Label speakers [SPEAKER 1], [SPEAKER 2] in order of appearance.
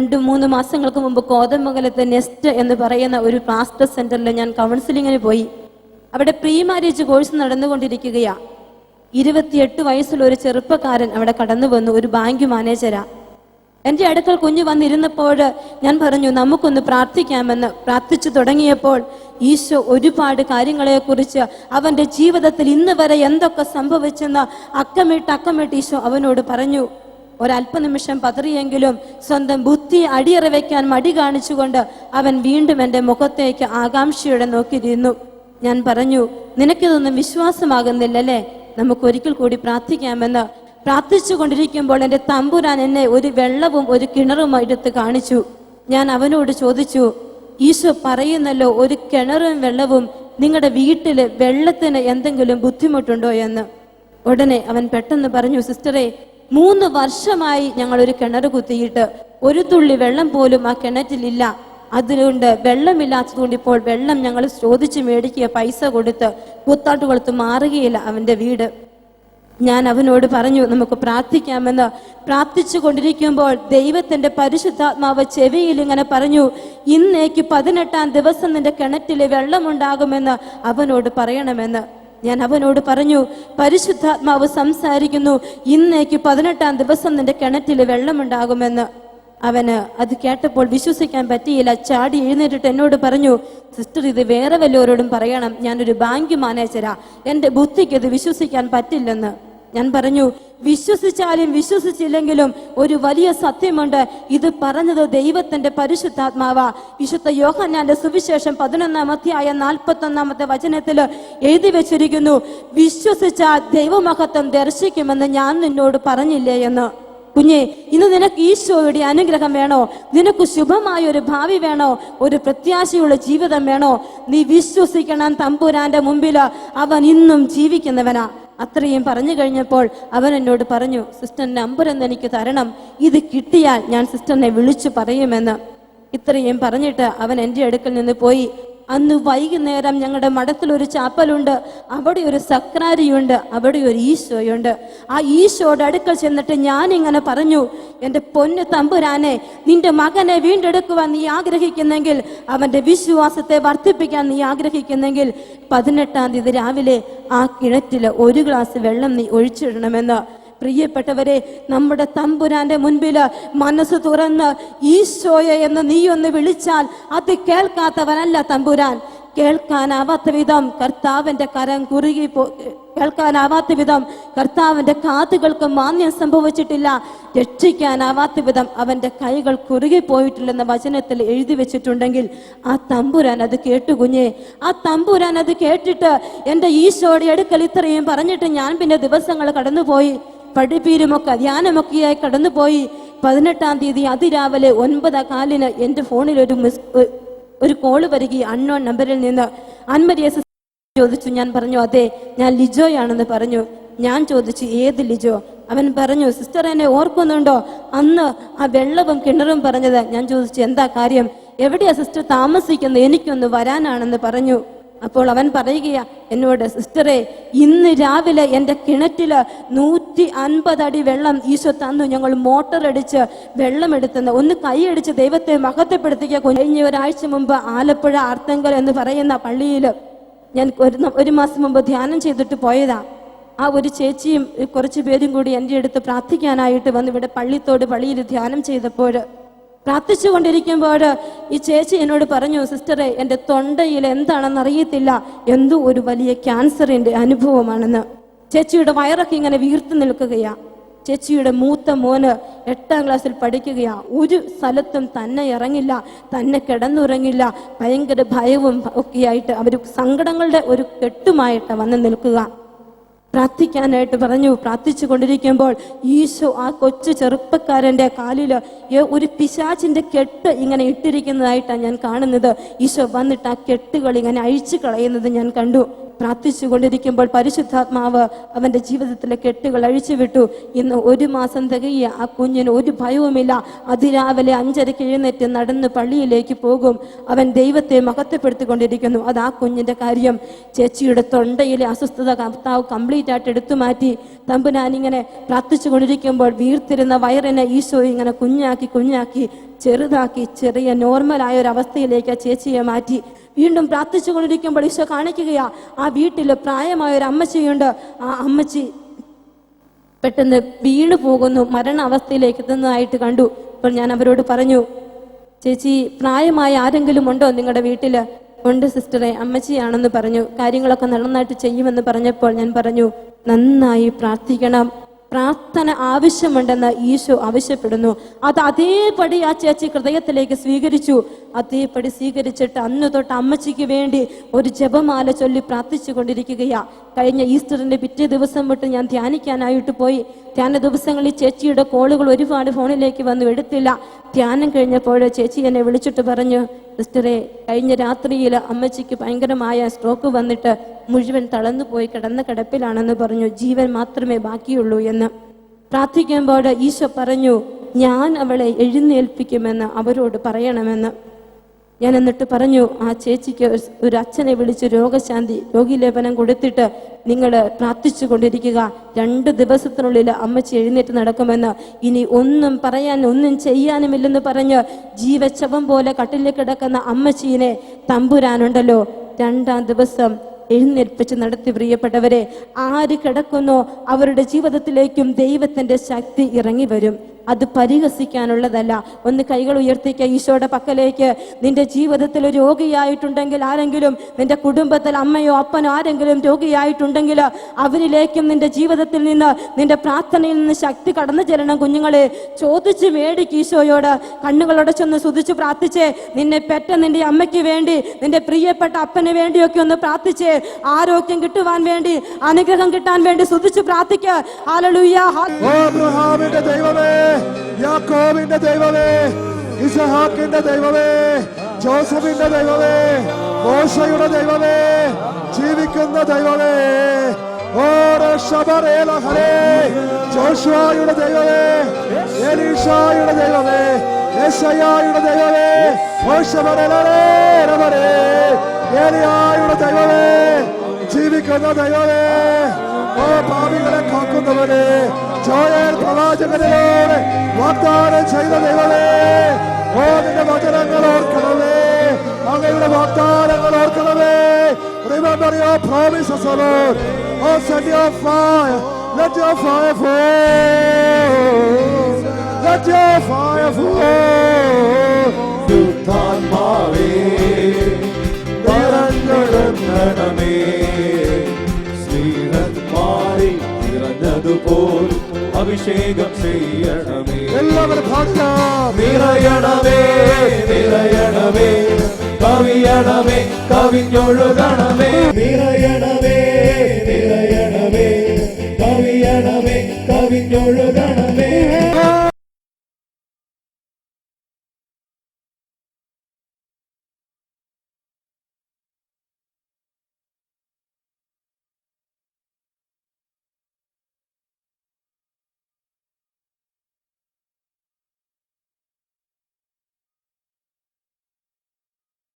[SPEAKER 1] രണ്ട് മൂന്ന് മാസങ്ങൾക്ക് മുമ്പ് കോതമംഗലത്തെ നെസ്റ്റ് എന്ന് പറയുന്ന ഒരു പാസ്റ്റർ സെന്ററിൽ ഞാൻ കൗൺസിലിങ്ങിന് പോയി. അവിടെ പ്രീ മാരേജ് കോഴ്സ് നടന്നുകൊണ്ടിരിക്കുകയാ. ഇരുപത്തിയെട്ട് വയസ്സുള്ള ഒരു ചെറുപ്പക്കാരൻ അവിടെ കടന്നു വന്നു ഒരു ബാങ്ക് മാനേജരാ. എന്റെ അടുക്കൽ കുഞ്ഞു വന്നിരുന്നപ്പോൾ ഞാൻ പറഞ്ഞു നമുക്കൊന്ന് പ്രാർത്ഥിക്കാമെന്ന്. പ്രാർത്ഥിച്ചു തുടങ്ങിയപ്പോൾ ഈശോ ഒരുപാട് കാര്യങ്ങളെക്കുറിച്ച് അവന്റെ ജീവിതത്തിൽ ഇന്ന് വരെ എന്തൊക്കെ സംഭവിച്ചെന്ന് അക്കമിട്ട് അക്കമിട്ട് ഈശോ അവനോട് പറഞ്ഞു. ഒരല്പനിമിഷം പതറിയെങ്കിലും സ്വന്തം ബുദ്ധി അടിയറ വയ്ക്കാൻ മടി കാണിച്ചുകൊണ്ട് അവൻ വീണ്ടും എന്റെ മുഖത്തേക്ക് ആകാംക്ഷയോടെ നോക്കിയിരുന്നു ഞാൻ പറഞ്ഞു നിനക്കിതൊന്നും വിശ്വാസമാകുന്നില്ലല്ലേ? നമുക്ക് ഒരിക്കൽ കൂടി പ്രാർത്ഥിക്കാമെന്ന്. പ്രാർത്ഥിച്ചു കൊണ്ടിരിക്കുമ്പോൾ എന്റെ തമ്പുരാൻ എന്നെ ഒരു വെള്ളവും ഒരു കിണറും എടുത്ത് കാണിച്ചു. ഞാൻ അവനോട് ചോദിച്ചു ഈശോ പറയുന്നല്ലോ ഒരു കിണറും വെള്ളവും നിങ്ങളുടെ വീട്ടിൽ വെള്ളത്തിന് എന്തെങ്കിലും ബുദ്ധിമുട്ടുണ്ടോ എന്ന്? ഉടനെ അവൻ പെട്ടെന്ന് പറഞ്ഞു സിസ്റ്ററെ മൂന്ന് വർഷമായി ഞങ്ങൾ ഒരു കിണർ കുത്തിയിട്ട് ഒരു തുള്ളി വെള്ളം പോലും ആ കിണറ്റിലില്ല. അതുകൊണ്ട് വെള്ളമില്ലാത്തതുകൊണ്ട് ഇപ്പോൾ വെള്ളം ഞങ്ങൾ ചോദിച്ച് മേടിക്കുക പൈസ കൊടുത്ത് കൂത്താട്ട് കൊടുത്ത് മാറുകയില്ല അവന്റെ വീട്. ഞാൻ അവനോട് പറഞ്ഞു നമുക്ക് പ്രാർത്ഥിക്കാമെന്ന്. പ്രാർത്ഥിച്ചു കൊണ്ടിരിക്കുമ്പോൾ ദൈവത്തിന്റെ പരിശുദ്ധാത്മാവ് ചെവിയിൽ ഇങ്ങനെ പറഞ്ഞു ഇന്നേക്ക് പതിനെട്ടാം ദിവസം നിന്റെ കിണറ്റിൽ വെള്ളമുണ്ടാകുമെന്ന് അവനോട് പറയണമെന്ന്. ഞാൻ അവനോട് പറഞ്ഞു പരിശുദ്ധാത്മാവ് സംസാരിക്കുന്നു. ഇന്നേക്ക് പതിനെട്ടാം ദിവസം നിന്റെ കിണറ്റിൽ വെള്ളമുണ്ടാകുമെന്ന്. അവന് അത് കേട്ടപ്പോൾ വിശ്വസിക്കാൻ പറ്റിയില്ല. ചാടി എഴുന്നേറ്റിട്ട് എന്നോട് പറഞ്ഞു സിസ്റ്റർ ഇത് വേറെ വല്ലവരോടും പറയണം. ഞാനൊരു ബാങ്ക് മാനേജരാ എന്റെ ബുദ്ധിക്ക് ഇത് വിശ്വസിക്കാൻ പറ്റില്ലെന്ന്. ഞാൻ പറഞ്ഞു വിശ്വസിച്ചാലും വിശ്വസിച്ചില്ലെങ്കിലും ഒരു വലിയ സത്യമുണ്ട്. ഇത് പറഞ്ഞത് ദൈവത്തിന്റെ പരിശുദ്ധാത്മാവ. വിശുദ്ധ യോഹന്നാന്റെ സുവിശേഷം പതിനൊന്നാം അധ്യായ നാൽപ്പത്തി ഒന്നാമത്തെ വചനത്തിൽ എഴുതി വെച്ചിരിക്കുന്നു വിശ്വസിച്ചാൽ ദൈവമഹത്വം ദർശിക്കുമെന്ന് ഞാൻ നിന്നോട് പറഞ്ഞില്ലേ എന്ന്. കുഞ്ഞെ ഇന്ന് നിനക്ക് ഈശോയുടെ അനുഗ്രഹം വേണോ? നിനക്ക് ശുഭമായ ഒരു ഭാവി വേണോ? ഒരു പ്രത്യാശയുള്ള ജീവിതം വേണോ? നീ വിശ്വസിക്കണം തമ്പുരാന്റെ മുമ്പിൽ അവൻ ഇന്നും ജീവിക്കുന്നവനാ. അത്രയും പറഞ്ഞു കഴിഞ്ഞപ്പോൾ അവൻ എന്നോട് പറഞ്ഞു സിസ്റ്റർ നമ്പർ എന്ന് എനിക്ക് തരണം. ഇത് കിട്ടിയാൽ ഞാൻ സിസ്റ്ററിനെ വിളിച്ചു പറയുമെന്ന്. ഇത്രയും പറഞ്ഞിട്ട് അവൻ എന്റെ അടുക്കൽ നിന്ന് പോയി. അന്ന് വൈകുന്നേരം ഞങ്ങളുടെ മഠത്തിൽ ഒരു ചാപ്പലുണ്ട് അവിടെ ഒരു സക്രാരിയുണ്ട് അവിടെ ഒരു ഈശോയുണ്ട്. ആ ഈശോയുടെ അടുക്കൽ ചെന്നിട്ട് ഞാൻ ഇങ്ങനെ പറഞ്ഞു എന്റെ പൊന്ന് തമ്പുരാനെ നിന്റെ മകനെ വീണ്ടെടുക്കുവാൻ നീ ആഗ്രഹിക്കുന്നെങ്കിൽ അവന്റെ വിശ്വാസത്തെ വർദ്ധിപ്പിക്കാൻ നീ ആഗ്രഹിക്കുന്നെങ്കിൽ പതിനെട്ടാം തീയതി രാവിലെ ആ കിണറ്റിൽ ഒരു ഗ്ലാസ് വെള്ളം നീ ഒഴിച്ചിടണമെന്ന്. പ്രിയപ്പെട്ടവരെ നമ്മുടെ തമ്പുരാന്റെ മുൻപിൽ മനസ്സ് തുറന്ന് ഈശോയെ എന്ന് നീ ഒന്ന് വിളിച്ചാൽ അത് കേൾക്കാത്തവനല്ല തമ്പുരാൻ. കേൾക്കാനാവാത്ത വിധം കർത്താവിന്റെ കരം കുറുകി പോ കേൾക്കാനാവാത്ത വിധം കർത്താവിന്റെ കാതുകൾക്ക് മാന്യം സംഭവിച്ചിട്ടില്ല. രക്ഷിക്കാനാവാത്ത വിധം അവന്റെ കൈകൾ കുറുകി പോയിട്ടില്ലെന്ന വചനത്തിൽ എഴുതി വെച്ചിട്ടുണ്ടെങ്കിൽ ആ തമ്പുരാൻ അത് കേട്ടു കുഞ്ഞെ. ആ തമ്പുരാൻ അത് കേട്ടിട്ട് എന്റെ ഈശോയുടെ അടുക്കൽ ഇത്രയും പറഞ്ഞിട്ട് ഞാൻ പിന്നെ ദിവസങ്ങൾ കടന്നുപോയി. പഠിപ്പീരുമൊക്കെ ധ്യാനമൊക്കെയായി കടന്നുപോയി പതിനെട്ടാം തീയതി അതിരാവിലെ ഒൻപത് കാലിന് എന്റെ ഫോണിൽ ഒരു മിസ് ഒരു കോൾ വരികയും അൺനോൺ നമ്പറിൽ നിന്ന് അൻമരിയ ചോദിച്ചു ഞാൻ പറഞ്ഞു അതെ ഞാൻ ലിജോയാണെന്ന് പറഞ്ഞു. ഞാൻ ചോദിച്ചു ഏത് ലിജോ? അവൻ പറഞ്ഞു സിസ്റ്റർ എന്നെ ഓർക്കുന്നുണ്ടോ? അന്ന് ആ വെള്ളവും കിണറും പറഞ്ഞത് ഞാൻ ചോദിച്ചു എന്താ കാര്യം? എവിടെയാ സിസ്റ്റർ താമസിക്കുന്നത്? എനിക്കൊന്ന് വരാനാണെന്ന് പറഞ്ഞു. അപ്പോൾ അവൻ പറയുകയാ എന്നോട് സിസ്റ്ററെ ഇന്ന് രാവിലെ എന്റെ കിണറ്റിൽ നൂറ്റി അടി വെള്ളം ഈശോ തന്നു. ഞങ്ങൾ മോട്ടർ അടിച്ച് വെള്ളം എടുത്തുന്നു. ഒന്ന് കൈയടിച്ച് ദൈവത്തെ മഹത്വപ്പെടുത്തിക്ക കഴിഞ്ഞ ഒരാഴ്ച മുമ്പ് ആലപ്പുഴ ആർത്തങ്കൽ എന്ന് പറയുന്ന പള്ളിയിൽ ഞാൻ ഒരു ഒരു മാസം മുമ്പ് ധ്യാനം ചെയ്തിട്ട് പോയതാ. ആ ഒരു ചേച്ചിയും കുറച്ച് പേരും കൂടി എന്റെ അടുത്ത് പ്രാർത്ഥിക്കാനായിട്ട് വന്ന് ഇവിടെ പള്ളിത്തോട് പള്ളിയിൽ ധ്യാനം ചെയ്തപ്പോൾ പ്രാർത്ഥിച്ചു കൊണ്ടിരിക്കുമ്പോൾ ഈ ചേച്ചി എന്നോട് പറഞ്ഞു സിസ്റ്ററെ എന്റെ തൊണ്ടയിൽ എന്താണെന്ന് അറിയത്തില്ല എന്തോ ഒരു വലിയ ക്യാൻസറിന്റെ അനുഭവമാണെന്ന്. ചേച്ചിയുടെ വയറൊക്കെ ഇങ്ങനെ വീർത്തു നിൽക്കുകയാ. ചേച്ചിയുടെ മൂത്ത മോന് എട്ടാം ക്ലാസ്സിൽ പഠിക്കുകയാ. ഒരു സ്ഥലത്തും തന്നെ ഇറങ്ങില്ല തന്നെ കിടന്നുറങ്ങില്ല. ഭയങ്കര ഭയവും ഒക്കെയായിട്ട് അവർ സങ്കടങ്ങളുടെ ഒരു കെട്ടുമായിട്ട് വന്ന് നിൽക്കുക. പ്രാർത്ഥിക്കാനായിട്ട് പറഞ്ഞു. പ്രാർത്ഥിച്ചു കൊണ്ടിരിക്കുമ്പോൾ ഈശോ ആ കൊച്ചു ചെറുപ്പക്കാരന്റെ കാലിൽ ഒരു പിശാചിന്റെ കെട്ട് ഇങ്ങനെ ഇട്ടിരിക്കുന്നതായിട്ടാണ് ഞാൻ കാണുന്നത്. ഈശോ വന്നിട്ട് ആ കെട്ടുകൾ ഇങ്ങനെ അഴിച്ചു കളയുന്നത് ഞാൻ കണ്ടു. പ്രാർത്ഥിച്ചു കൊണ്ടിരിക്കുമ്പോൾ പരിശുദ്ധാത്മാവ് അവന്റെ ജീവിതത്തിലെ കെട്ടുകൾ അഴിച്ചുവിട്ടു. ഇന്ന് ഒരു മാസം തികയ ആ കുഞ്ഞിന് ഒരു ഭയവുമില്ല. അതിരാവിലെ അഞ്ചരയ്ക്ക് എഴുന്നേറ്റ് നടന്ന് പള്ളിയിലേക്ക് പോകും. അവൻ ദൈവത്തെ മഹത്വപ്പെടുത്തിക്കൊണ്ടിരിക്കുന്നു. അത് ആ കുഞ്ഞിന്റെ കാര്യം. ചേച്ചിയുടെ തൊണ്ടയിലെ അസ്വസ്ഥത കർത്താവ് കംപ്ലീറ്റ് ആയിട്ട് എടുത്തു മാറ്റി. തമ്പുനാനിങ്ങനെ പ്രാർത്ഥിച്ചു കൊണ്ടിരിക്കുമ്പോൾ വീർത്തിരുന്ന വയറിനെ ഈശോ ഇങ്ങനെ കുഞ്ഞാക്കി കുഞ്ഞാക്കി ചെറുതാക്കി ചെറിയ നോർമലായ ഒരു അവസ്ഥയിലേക്ക് ആ ചേച്ചിയെ മാറ്റി. വീണ്ടും പ്രാർത്ഥിച്ചു കൊണ്ടിരിക്കുമ്പോൾ ഈശോ കാണിക്കുകയാ ആ വീട്ടിൽ പ്രായമായ ഒരു അമ്മച്ചിയുണ്ട്. ആ അമ്മച്ചി പെട്ടെന്ന് വീണു പോകുന്നു മരണാവസ്ഥയിലേക്ക് എത്തുന്നതായിട്ട് കണ്ടു. അപ്പോൾ ഞാൻ അവരോട് പറഞ്ഞു ചേച്ചി പ്രായമായ ആരെങ്കിലും ഉണ്ടോ നിങ്ങളുടെ വീട്ടിൽ? ഉണ്ട് സിസ്റ്ററെ. അമ്മച്ചിയാണെന്ന് പറഞ്ഞു. കാര്യങ്ങളൊക്കെ നന്നായിട്ട് ചെയ്യുമെന്ന് പറഞ്ഞപ്പോൾ ഞാൻ പറഞ്ഞു നന്നായി പ്രാർത്ഥിക്കണം. പ്രാർത്ഥന ആവശ്യമുണ്ടെന്ന് ഈശോ ആവശ്യപ്പെടുന്നു. അത് അതേപടി ആ ചേച്ചി ഹൃദയത്തിലേക്ക് സ്വീകരിച്ചു. അതേപടി സ്വീകരിച്ചിട്ട് അന്ന് തൊട്ട് അമ്മച്ചിക്ക് വേണ്ടി ഒരു ജപമാല ചൊല്ലി പ്രാർത്ഥിച്ചു കൊണ്ടിരിക്കുകയാ. കഴിഞ്ഞ ഈസ്റ്ററിന്റെ പിറ്റേ ദിവസം തൊട്ട് ഞാൻ ധ്യാനിക്കാനായിട്ട് പോയി. ധ്യാന ദിവസങ്ങളിൽ ചേച്ചിയുടെ കോളുകൾ ഒരുപാട് ഫോണിലേക്ക് വന്നു. എടുത്തില്ല. ധ്യാനം കഴിഞ്ഞപ്പോൾ ചേച്ചി എന്നെ വിളിച്ചിട്ട് പറഞ്ഞു സിസ്റ്ററെ കഴിഞ്ഞ രാത്രിയിൽ അമ്മച്ചിക്ക് ഭയങ്കരമായ സ്ട്രോക്ക് വന്നിട്ട് മുഴുവൻ തളർന്നു പോയി കിടന്ന കിടപ്പിലാണെന്ന് പറഞ്ഞു. ജീവൻ മാത്രമേ ബാക്കിയുള്ളൂ എന്ന് പ്രാർത്ഥിക്കുമ്പോൾ ഈശോ പറഞ്ഞു ഞാൻ അവളെ എഴുന്നേൽപ്പിക്കുമെന്ന് അവരോട് പറയണമെന്ന്. ഞാൻ എന്നിട്ട് പറഞ്ഞു ആ ചേച്ചിക്ക് ഒരു- അച്ഛനെ വിളിച്ച് രോഗശാന്തി രോഗിലേപനം കൊടുത്തിട്ട് നിങ്ങൾ പ്രാർത്ഥിച്ചു കൊണ്ടിരിക്കുക. രണ്ട് ദിവസത്തിനുള്ളിൽ അമ്മച്ചി എഴുന്നേറ്റ് നടക്കുമെന്ന്. ഇനി ഒന്നും പറയാൻ ഒന്നും ചെയ്യാനുമില്ലെന്ന് പറഞ്ഞ് ജീവശവം പോലെ കട്ടിലിൽ കിടക്കുന്ന അമ്മച്ചീനെ തമ്പുരാനുണ്ടല്ലോ. രണ്ടാം ദിവസം എഴുന്നേൽപ്പിച്ച് നടത്തി പ്രിയപ്പെട്ടവരെ ആര് കിടക്കുന്നോ അവരുടെ ജീവിതത്തിലേക്കും ദൈവത്തിന്റെ ശക്തി ഇറങ്ങി വരും. അത് പരിഹസിക്കാനുള്ളതല്ല. ഒന്ന് കൈകൾ ഉയർത്തിക്ക ഈശോയുടെ പക്കലേക്ക്. നിന്റെ ജീവിതത്തിൽ രോഗിയായിട്ടുണ്ടെങ്കിൽ ആരെങ്കിലും നിന്റെ കുടുംബത്തിൽ അമ്മയോ അപ്പനോ ആരെങ്കിലും രോഗിയായിട്ടുണ്ടെങ്കിൽ അവരിലേക്കും നിന്റെ ജീവിതത്തിൽ നിന്ന് നിന്റെ പ്രാർത്ഥനയിൽ നിന്ന് ശക്തി കടന്നു ചെല്ലണം. കുഞ്ഞുങ്ങളെ ചോദിച്ച് മേടിക്ക് ഈശോയോട്. കണ്ണുകളോടെ ചെന്ന് സുതിച്ച് പ്രാർത്ഥിച്ചേ. നിന്നെ പെറ്റ നിന്റെ അമ്മയ്ക്ക് വേണ്ടി നിന്റെ പ്രിയപ്പെട്ട അപ്പന് വേണ്ടിയൊക്കെ ഒന്ന് പ്രാർത്ഥിച്ചേ. ആരോഗ്യം കിട്ടുവാൻ വേണ്ടി അനുഗ്രഹം കിട്ടാൻ വേണ്ടി സുതിച്ച് പ്രാർത്ഥിക്കുക
[SPEAKER 2] ബ്രഹാമിന്റെ ദൈവമേ. യാക്കോബിന്റെ ദൈവമേ ഇസഹാക്കിന്റെ ദൈവമേ ജോസഫിന്റെ ദൈവമേ മോശയുടെ ദൈവമേ ജീവിക്കുന്ന ദൈവമേ. ഓരോ ശബരേലഹരേ ജോഷുവായുടെ ദൈവമേ എലീഷായുടെ ദൈവമേ യെശയ്യായുടെ ദൈവമേ മോശബരേ രമരേ. ഏലിയായുടെ ദൈവമേ ജീവിക്കുന്ന ദൈവമേ ഓ പാപികളെ കാക്കുന്നവനെ ജോയൽ പ്രവാചകനിലൂടെ വാഗ്ദാനം ചെയ്ത ദൈവമേ ഓ നിന്റെ വചനങ്ങൾ ഓർക്കണമേ അങ്ങയുടെ വാഗ്ദാനങ്ങൾ ഓർക്കണമേ Remember your promises, O Lord. Oh, send your fire. Let your fire fall. Let your fire fall.
[SPEAKER 3] ശുദ്ധാത്മാവേ നിറഞ്ഞടങ്ങണമേ ശ്രീരന്മാരിൽ അഭിഷേകം ചെയ്യണമേ.
[SPEAKER 2] എല്ലാവരും
[SPEAKER 3] നിറയണമേ നിറയണമേ കവിയണമേ കവിഞ്ഞൊഴുകണമേ. നിറയണമേ നിറയണമേ കവിയണമേ കവിഞ്ഞൊഴുകണമേ.